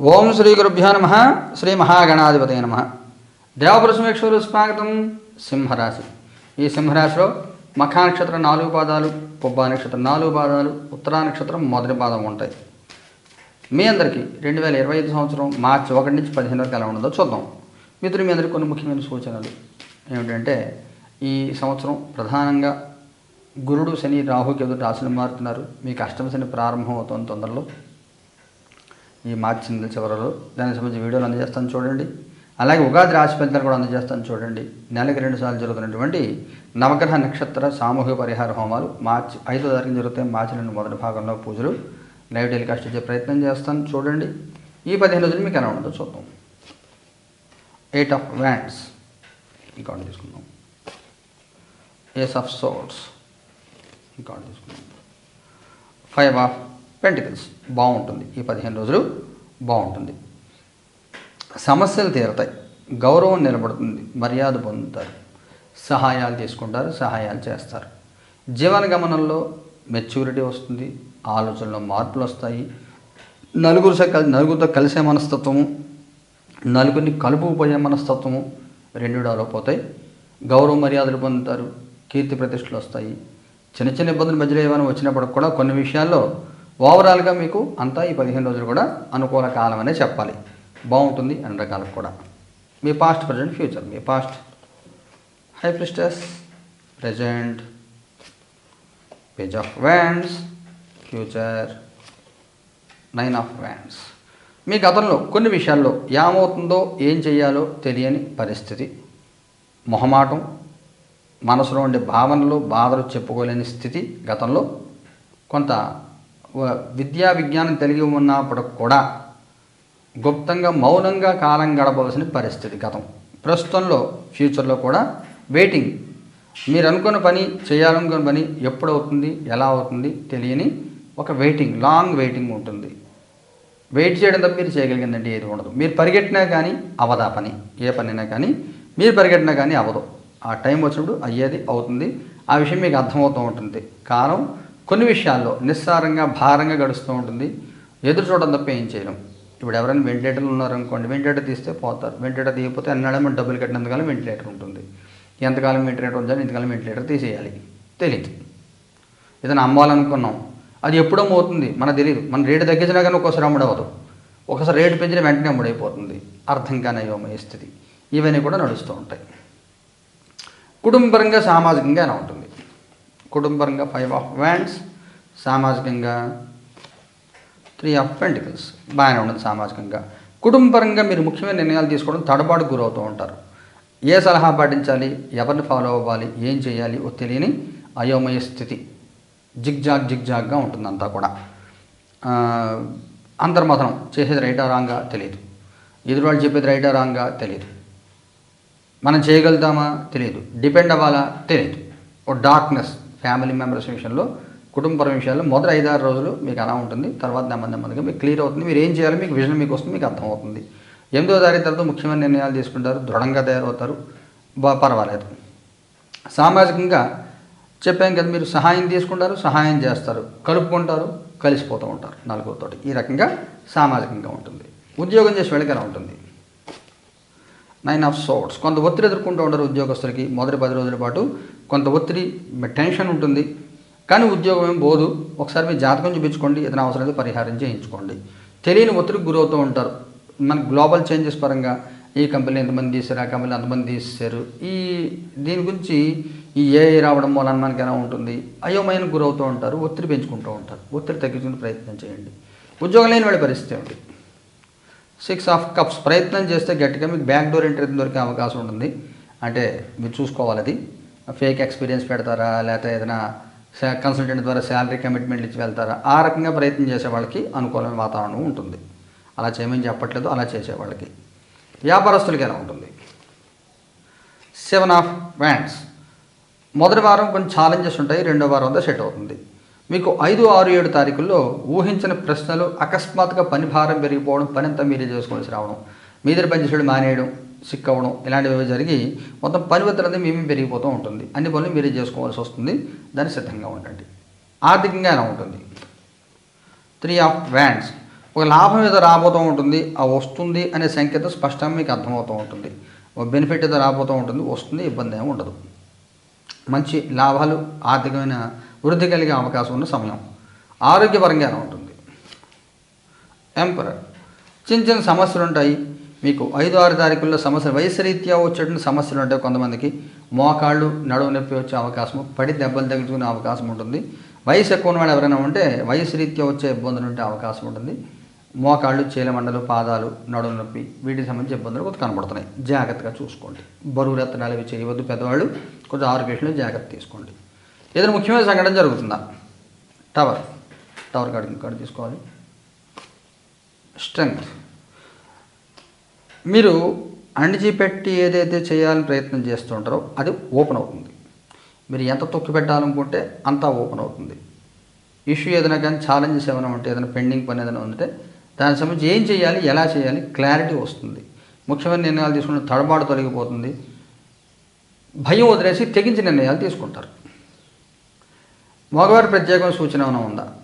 ఓం శ్రీ గురుభ్యో నమ శ్రీ మహాగణాధిపతయ నమ. దేవపురుషమేశ్వరు స్వాగతం సింహరాశి. ఈ సింహరాశిలో మఖా నక్షత్రం నాలుగు పాదాలు పుబ్బా నక్షత్రం నాలుగు పాదాలు ఉత్తరా నక్షత్రం మొదటి పాదం ఉంటాయి. మీ అందరికీ రెండు వేల ఇరవై ఐదు సంవత్సరం మార్చి ఒకటి నుంచి పదిహేను వరకు ఎలా ఉండదో చూద్దాం. మిత్రులు మీ అందరికీ కొన్ని ముఖ్యమైన సూచనలు. ఏమిటంటే ఈ సంవత్సరం ప్రధానంగా గురుడు శని రాహుకి ఎదురు రాశులు మారుతున్నారు. మీకు అష్టమ శని ప్రారంభం అవుతుంది తొందరలో. ఈ మార్చి నెల చివరలో. దానికి సంబంధించి వీడియోలు అందజేస్తాను చూడండి. అలాగే ఉగాది రాశి ఫలితాలు కూడా అందజేస్తాను చూడండి. నెలకి రెండు సార్లు జరుగుతున్నటువంటి నవగ్రహ నక్షత్ర సామూహిక పరిహార హోమాలు మార్చి ఐదో తారీఖు జరుగుతాయి. మార్చి రెండు మొదటి భాగంలో పూజలు. లైవ్ టెలికాస్ట్ ఇచ్చే ప్రయత్నం చేస్తాను చూడండి. ఈ పదిహేను రోజులు మీకు ఎలా ఉంటుందో చూద్దాం. ఎయిట్ ఆఫ్ వ్యాండ్స్ ఇంకా తీసుకుందాం. ఏస్ ఆఫ్ సోర్ట్స్ ఇంకా తీసుకుందాం. ఫైవ్ ఆఫ్ పెంటికల్స్ బాగుంటుంది. ఈ పదిహేను రోజులు బాగుంటుంది. సమస్యలు తీరతాయి. గౌరవం నిలబడుతుంది. మర్యాద పొందుతారు. సహాయాలు తీసుకుంటారు. సహాయాలు చేస్తారు. జీవన గమనంలో మెచ్యూరిటీ వస్తుంది. ఆలోచనలో మార్పులు వస్తాయి. నలుగురు స- నలుగురితో కలిసే మనస్తత్వము నలుగురిని కలుపుకుపోయే మనస్తత్వము రెండు డెవలప్ అవుతాయి. గౌరవ మర్యాదలు పొందుతారు. కీర్తి ప్రతిష్టలు వస్తాయి. చిన్న చిన్న ఇబ్బందులు మధ్యలో ఏమైనా వచ్చినప్పటికి కూడా కొన్ని విషయాల్లో ఓవరాల్గా మీకు అంతా ఈ పదిహేను రోజులు కూడా అనుకూల కాలం అనే చెప్పాలి. బాగుంటుంది అన్ని రకాలకు కూడా. మీ past present future me past high priestess present page of wands future nine of wands మీ గతంలో కొన్ని విషయాల్లో ఏమవుతుందో ఏం చేయాలో తెలియని పరిస్థితి. మొహమాటం మనసులో ఉండే భావనలు బాధలు చెప్పుకోలేని స్థితి గతంలో కొంత విద్యా విజ్ఞానం కలిగి ఉన్నప్పుడు కూడా గుప్తంగా మౌనంగా కాలం గడపవలసిన పరిస్థితి గతం. ప్రస్తుతంలో ఫ్యూచర్లో కూడా వెయిటింగ్. మీరు అనుకున్న పని చేయాలనుకున్న పని ఎప్పుడు అవుతుంది ఎలా అవుతుంది తెలియని ఒక వెయిటింగ్ లాంగ్ వెయిటింగ్ ఉంటుంది. వెయిట్ చేయడం తప్ప మీరు చేయగలిగిందంటే ఏది ఉండదు. మీరు పరిగెట్టినా కానీ అవదా పని. ఏ పనైనా కానీ మీరు పరిగెట్టినా కానీ అవదు. ఆ టైం వచ్చినప్పుడు అయ్యేది అవుతుంది. ఆ విషయం మీకు అర్థమవుతూ ఉంటుంది. కాలం కొన్ని విషయాల్లో నిస్సారంగా భారంగా గడుస్తూ ఉంటుంది. ఎదురు చూడడం తప్ప ఏం చేయలేం. ఇప్పుడు ఎవరైనా వెంటిలేటర్లు ఉన్నారనుకోండి వెంటిలేటర్ తీస్తే పోతారు. వెంటిలేటర్ తీయకపోతే అన్నాడే మనం డబ్బులు కట్టినంతకాలం వెంటిలేటర్ ఉంటుంది. ఎంతకాలం వెంటిలేటర్ ఉంచాలి ఇంతకాలం వెంటిలేటర్ తీసేయాలి. తెలియదు ఏదైనా అమ్మాలనుకున్నాం అది ఎప్పుడో అవుతుంది మనకు తెలియదు మన రేటు తగ్గించినా కానీ ఒక్కోసారి అమ్ముడవదు ఒకసారి రేటు పెంచిన వెంటనే అమ్ముడైపోతుంది. అర్థం కాని స్థితి. ఇవన్నీ కూడా నడుస్తూ ఉంటాయి. కుటుంబపరంగా సామాజికంగా ఎలా ఉంటుంది? కుటుంబపరంగా ఫైవ్ ఆఫ్ వ్యాండ్స్ సామాజికంగా త్రీ ఆఫ్ పెంటికల్స్. బాగానే ఉండదు సామాజికంగా. కుటుంబపరంగా మీరు ముఖ్యమైన నిర్ణయాలు తీసుకోవడం తడబాటు గురవుతూ ఉంటారు. ఏ సలహా పాటించాలి? ఎవరిని ఫాలో అవ్వాలి? ఏం చేయాలి? ఓ తెలియని అయోమయ స్థితి. జిగ్జాగ్ జిగ్జాగ్గా ఉంటుంది అంతా కూడా. ఆ, అంతర్మథనం చేసేది రైటా రాంగా తెలియదు. ఎదురువాళ్ళు చెప్పేది రైటా రాంగా తెలియదు. మనం చేయగలుగుతామా తెలియదు. డిపెండ్ అవ్వాలా తెలియదు. ఓ డార్క్నెస్ ఫ్యామిలీ మెంబర్స్ విషయంలో కుటుంబపరం విషయాల్లో మొదటి ఐదారు రోజులు మీకు అలా ఉంటుంది. తర్వాత నెమ్మది నెమ్మదిగా మీకు క్లియర్ అవుతుంది. మీరు ఏం చేయాలో మీకు విజన్ మీకు వస్తుంది మీకు అర్థమవుతుంది. ఎనిమిదో తారీఖు తర్వాత ముఖ్యమైన నిర్ణయాలు తీసుకుంటారు. దృఢంగా తయారవుతారు. బా పర్వాలేదు. సామాజికంగా చెప్పాం కదా మీరు సహాయం తీసుకుంటారు సహాయం చేస్తారు. కలుపుకుంటారు కలిసిపోతూ ఉంటారు నలుగురితోటి. ఈ రకంగా సామాజికంగా ఉంటుంది. ఉద్యోగం చేసి వెళ్ళకి ఉంటుంది? నైన్ ఆఫ్ సోట్స్ కొంత ఒత్తిడి ఎదుర్కొంటూ ఉంటారు ఉద్యోగస్తులకి. మొదటి పది రోజుల పాటు కొంత ఒత్తిడి టెన్షన్ ఉంటుంది. కానీ ఉద్యోగం ఏం పోదు. ఒకసారి మీ జాతకం చూపించుకోండి. ఏదైనా అవసరమైతే పరిహారం చేయించుకోండి. తెలియని ఒత్తిడికి గురవుతూ ఉంటారు. మన గ్లోబల్ చేంజెస్ పరంగా ఈ కంపెనీ ఎంతమంది తీశారు ఆ కంపెనీ అంతమంది తీశారు. ఈ దీని గురించి ఈ ఏఐ రావడం వలన మనకి ఎలా ఉంటుంది? అయోమయానికి గురవుతూ ఉంటారు ఒత్తిడి పెంచుకుంటూ ఉంటారు. ఒత్తిడి తగ్గించుకునే ప్రయత్నం చేయండి. ఉద్యోగం లేని వాళ్ళ పరిస్థితి ఏమిటి? సిక్స్ ఆఫ్ కప్స్ ప్రయత్నం చేస్తే గట్టిగా మీకు బ్యాక్ డోర్ ఎంట్రీ దొరికే అవకాశం ఉంటుంది. అంటే మీరు చూసుకోవాలి అది. ఫేక్ ఎక్స్పీరియన్స్ పెడతారా? లేకపోతే ఏదైనా కన్సల్టెంట్ ద్వారా శాలరీ కమిట్మెంట్ ఇచ్చి వెళ్తారా? ఆ రకంగా ప్రయత్నం చేసే వాళ్ళకి అనుకూలమైన వాతావరణం ఉంటుంది. అలా చేయమని చెప్పట్లేదు అలా చేసే వాళ్ళకి. వ్యాపారస్తులకి ఎలా ఉంటుంది? సెవెన్ ఆఫ్ వ్యాండ్స్ మొదటి వారం కొంచెం ఛాలెంజెస్ ఉంటాయి రెండో వారం అంతా సెట్ అవుతుంది. మీకు ఐదు ఆరు ఏడు తారీఖుల్లో ఊహించిన ప్రశ్నలు అకస్మాత్తుగా పని భారం పెరిగిపోవడం పని అంతా మీరే చేసుకోవాల్సి రావడం మీ దగ్గర మానేయడం సిక్ అవ్వడం ఇలాంటివి జరిగి మొత్తం పని ఒత్తిడి మేమే పెరిగిపోతూ ఉంటుంది. అన్ని పనులు మీరే చేసుకోవాల్సి వస్తుంది. దాన్ని సిద్ధంగా ఉండండి. ఆర్థికంగా ఎలా ఉంటుంది? త్రీ ఆఫ్ వ్యాండ్స్ ఒక లాభం ఏదో రాబోతూ ఉంటుంది ఆ వస్తుంది అనే సంకేతం స్పష్టంగా మీకు అర్థమవుతూ ఉంటుంది. ఒక బెనిఫిట్ ఏదో రాబోతూ ఉంటుంది వస్తుంది ఇబ్బంది ఏమి ఉండదు. మంచి లాభాలు ఆర్థికమైన వృద్ధి కలిగే అవకాశం ఉన్న సమయం. ఆరోగ్యపరంగానే ఉంటుంది. ఎంపరర్ చిన్న చిన్న సమస్యలు ఉంటాయి మీకు ఐదు ఆరు తారీఖుల్లో సమస్యలు వయసు రీత్యా వచ్చేటువంటి సమస్యలు ఉంటాయి కొంతమందికి. మోకాళ్ళు నడువు నొప్పి వచ్చే అవకాశం పడి దెబ్బలు తగ్గించుకునే అవకాశం ఉంటుంది. వయసు ఎక్కువ ఉన్నవాడు ఎవరైనా ఉంటే వయసు రీత్యా వచ్చే ఇబ్బందులు ఉంటే అవకాశం ఉంటుంది. మోకాళ్ళు చీలమండలు పాదాలు నడుము నొప్పి వీటికి సంబంధించి ఇబ్బందులు కొంత కనబడుతున్నాయి. జాగ్రత్తగా చూసుకోండి. బరువు రత్నాలు ఇవి చేయవద్దు పెద్దవాళ్ళు. కొంచెం ఆరోగ్యంలో జాగ్రత్త తీసుకోండి. ఏదైనా ముఖ్యమైన సంఘటన జరుగుతుందా? టవర్ టవర్ కాడ కాడ తీసుకోవాలి. స్ట్రెంగ్త్ మీరు అణిచిపెట్టి ఏదైతే చేయాలని ప్రయత్నం చేస్తుంటారో అది ఓపెన్ అవుతుంది. మీరు ఎంత తొక్కి పెట్టాలనుకుంటే అంతా ఓపెన్ అవుతుంది. ఇష్యూ ఏదైనా కానీ ఛాలెంజెస్ ఏమైనా ఉంటే ఏదైనా పెండింగ్ పని ఏదైనా ఉంటే దాని సంబంధించి ఏం చేయాలి ఎలా చేయాలి క్లారిటీ వస్తుంది. ముఖ్యమైన నిర్ణయాలు తీసుకుంటే తడబాటు తొలగిపోతుంది భయం వదిలేసి తెగించి నిర్ణయాలు తీసుకుంటారు. మగవారి ప్రత్యేకమైన సూచన ఏమైనా ఉందా?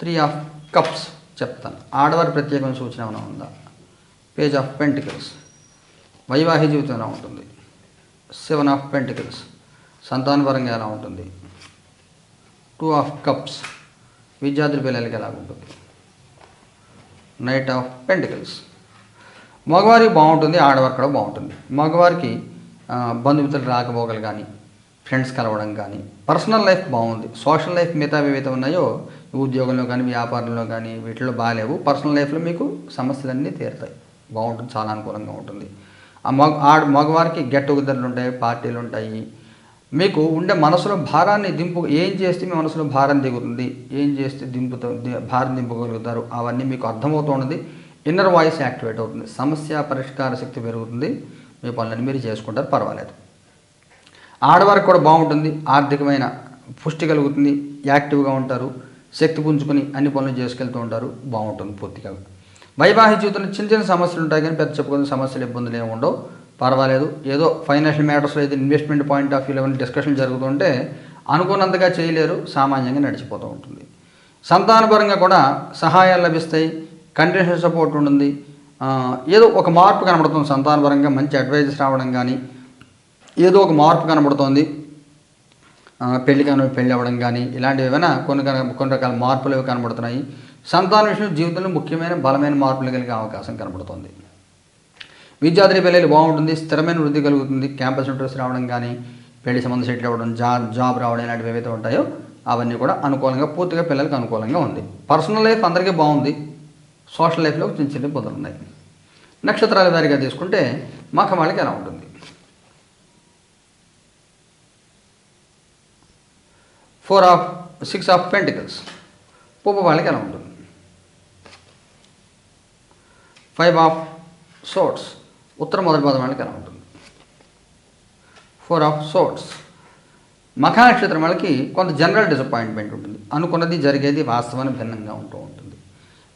త్రీ ఆఫ్ కప్స్ చెప్తాను. ఆడవారి ప్రత్యేకమైన సూచన ఏమైనా ఉందా? పేజ్ ఆఫ్ పెంటికల్స్ వైవాహిక జీవితం ఎలా ఉంటుంది? సెవెన్ ఆఫ్ పెంటికల్స్ సంతానపరంగా ఎలా ఉంటుంది? టూ ఆఫ్ కప్స్ విద్యార్థుల పిల్లలకి ఎలా ఉంటుంది? నైట్ ఆఫ్ పెంటికల్స్ మగవారికి బాగుంటుంది ఆడవారికి కూడా బాగుంటుంది. మగవారికి బంధుమిత్రులు రాకపోకలు కానీ ఫ్రెండ్స్ కలవడం కానీ పర్సనల్ లైఫ్ బాగుంది. సోషల్ లైఫ్ మిగతా ఏవైతే ఉన్నాయో ఉద్యోగంలో కానీ వ్యాపారంలో కానీ వీటిలో బాగాలేవు. పర్సనల్ లైఫ్లో మీకు సమస్యలన్నీ తీరుతాయి. బాగుంటుంది చాలా అనుకూలంగా ఉంటుంది. ఆ మగ ఆడ మగవారికి గెట్ టుగెదర్లు ఉంటాయి పార్టీలు ఉంటాయి. మీకు ఉండే మనసులో భారాన్ని దింపు ఏం చేస్తే మీ మనసులో భారం దిగుతుంది ఏం చేస్తే దింపుతో భారం దింపగలుగుతారు అవన్నీ మీకు అర్థమవుతుంది ఇన్నర్ వాయిస్ యాక్టివేట్ అవుతుంది. సమస్య పరిష్కార శక్తి పెరుగుతుంది. మీ పనులన్నీ మీరు చేసుకుంటారు పర్వాలేదు. ఆడవారికి కూడా బాగుంటుంది ఆర్థికమైన పుష్టి కలుగుతుంది యాక్టివ్గా ఉంటారు శక్తి పుంజుకొని అన్ని పనులు చేసుకెళ్తూ ఉంటారు బాగుంటుంది పూర్తిగా. వైవాహిక జీవితంలో చిన్న చిన్న సమస్యలు ఉంటాయి కానీ పెద్ద చెప్పుకునే సమస్యలు ఇబ్బందులు ఏమి ఉండవు. పర్వాలేదు. ఏదో ఫైనాన్షియల్ మ్యాటర్స్లో అయితే ఇన్వెస్ట్మెంట్ పాయింట్ ఆఫ్ వ్యూలో ఏమైనా డిస్కషన్ జరుగుతుంటే అనుకున్నంతగా చేయలేరు సామాన్యంగా నడిచిపోతూ ఉంటుంది. సంతానపరంగా కూడా సహాయాలు లభిస్తాయి కంటిన్యూషన్ సపోర్ట్ ఉంటుంది. ఏదో ఒక మార్పు కనబడుతుంది సంతానపరంగా మంచి అడ్వైజెస్ రావడం కానీ ఏదో ఒక మార్పు కనబడుతోంది. పెళ్ళి కానీ పెళ్ళి అవ్వడం కానీ ఇలాంటివి ఏమైనా కొన్ని కొన్ని రకాల మార్పులు కనబడుతున్నాయి. సంతాన విషయం జీవితంలో ముఖ్యమైన బలమైన మార్పులు కలిగే అవకాశం కనబడుతుంది. విద్యార్థి పిల్లలు బాగుంటుంది స్థిరమైన వృద్ధి కలుగుతుంది. క్యాంపస్ ఇంటర్వ్యూస్ రావడం కానీ పెళ్ళి సంబంధం సెటిల్ అవ్వడం జాబ్ జాబ్ రావడం ఇలాంటివి ఏవైతే ఉంటాయో అవన్నీ కూడా అనుకూలంగా పూర్తిగా పిల్లలకు అనుకూలంగా ఉంది. పర్సనల్ లైఫ్ అందరికీ బాగుంది. సోషల్ లైఫ్లో చిన్న చిన్న ఇబ్బందులు ఉన్నాయి. నక్షత్రాల వారిగా తీసుకుంటే మఖం వాళ్ళకి ఎలా ఉంటుంది? Four of six of pentacles పూప వాళ్ళకి ఎలా ఉంటుంది ఫైవ్ ఆఫ్ సోట్స్ ఉత్తర మొదటి పదం వాళ్ళకి ఎలా ఉంటుంది ఫోర్ ఆఫ్ సోట్స్ మఖా నక్షత్రం వాళ్ళకి కొంత జనరల్ డిసప్పాయింట్మెంట్ ఉంటుంది. అనుకున్నది జరిగేది వాస్తవానికి భిన్నంగా ఉంటూ ఉంటుంది.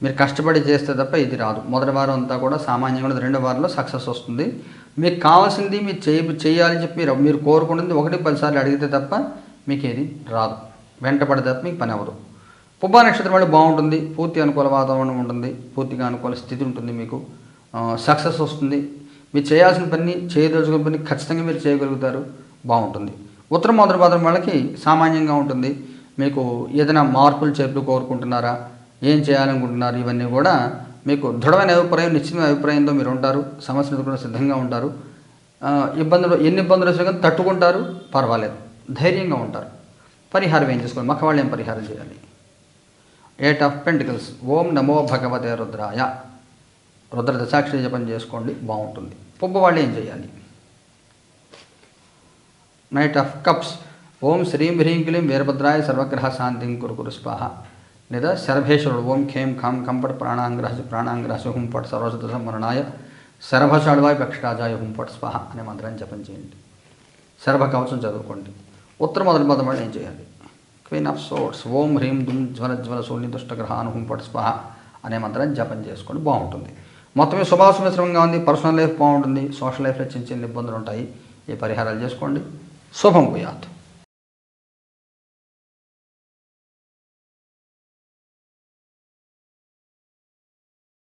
మీరు కష్టపడి చేస్తే తప్ప ఇది రాదు. మొదటి వారం అంతా కూడా సామాన్యంగా రెండో వారంలో సక్సెస్ వస్తుంది. మీకు కావాల్సింది మీరు చేయ చేయాలని చెప్పి మీరు మీరు కోరుకున్నది ఒకటి పదిసార్లు అడిగితే తప్ప మీకు ఏది రాదు. వెంటపడి తప్ప మీకు పని అవ్వదు. పుబ్బా నక్షత్రం వాళ్ళు బాగుంటుంది పూర్తి అనుకూల వాతావరణం ఉంటుంది పూర్తిగా అనుకూల స్థితి ఉంటుంది మీకు. సక్సెస్ వస్తుంది. మీరు చేయాల్సిన పని చేయదలుచుకున్న పని ఖచ్చితంగా మీరు చేయగలుగుతారు బాగుంటుంది. ఉత్తర మొదటి పాదం వాళ్ళకి సామాన్యంగా ఉంటుంది. మీకు ఏదైనా మార్పులు చేర్పులు కోరుకుంటున్నారా ఏం చేయాలనుకుంటున్నారు ఇవన్నీ కూడా మీకు దృఢమైన అభిప్రాయం నిశ్చితమైన అభిప్రాయంతో మీరు ఉంటారు సమస్యలు ఎదుర్కొనే సిద్ధంగా ఉంటారు. ఇబ్బందులు ఎన్ని ఇబ్బందులు వచ్చినా కానీ తట్టుకుంటారు పర్వాలేదు. ధైర్యంగా ఉంటారు. పరిహారం ఏం చేసుకోవాలి? మగవాళ్ళు ఏం పరిహారం చేయాలి? ఎయిట్ ఆఫ్ పెంటికల్స్ ఓం నమో భగవతే రుద్రాయ. రుద్ర దశాక్షరి జపం చేసుకోండి బాగుంటుంది. పొబ్బవాళ్ళు ఏం చేయాలి? నైట్ ఆఫ్ కప్స్ ఓం శ్రీం హ్రీం క్లీం వీరభద్రాయ సర్వగ్రహ శాంతిం కురు కురు స్వాహ. లేదా శరభేశ్వరుడు ఓం ఖేం ఖం కంపట్ ప్రాణాంగ్రహ ప్రాణాంగ్రహ హుంపట్ సర్వసత సంవరణాయ శరభషాడువాయ పక్షరాజాయ హుంపట్ స్వాహ అనే మంత్రాన్ని జపం చేయండి. శరభ కవచం చదువుకోండి. ఉత్తర మొదటి పదం మళ్ళీ ఏం చేయాలి? క్వీన్ ఆఫ్ సోర్ట్స్ ఓం హ్రీం దుమ్ జ్వల జ్వల శూన్య దుష్టగ్రహాను పట్ స్వాహ అనే మంత్రాన్ని జపం చేసుకోండి బాగుంటుంది. మొత్తమే శుభాశు మిశ్రమంగా ఉంది పర్సనల్ లైఫ్ బాగుంటుంది సోషల్ లైఫ్లో చిన్న చిన్న ఇబ్బందులు ఉంటాయి. ఈ పరిహారాలు చేసుకోండి? శుభం కుయాత్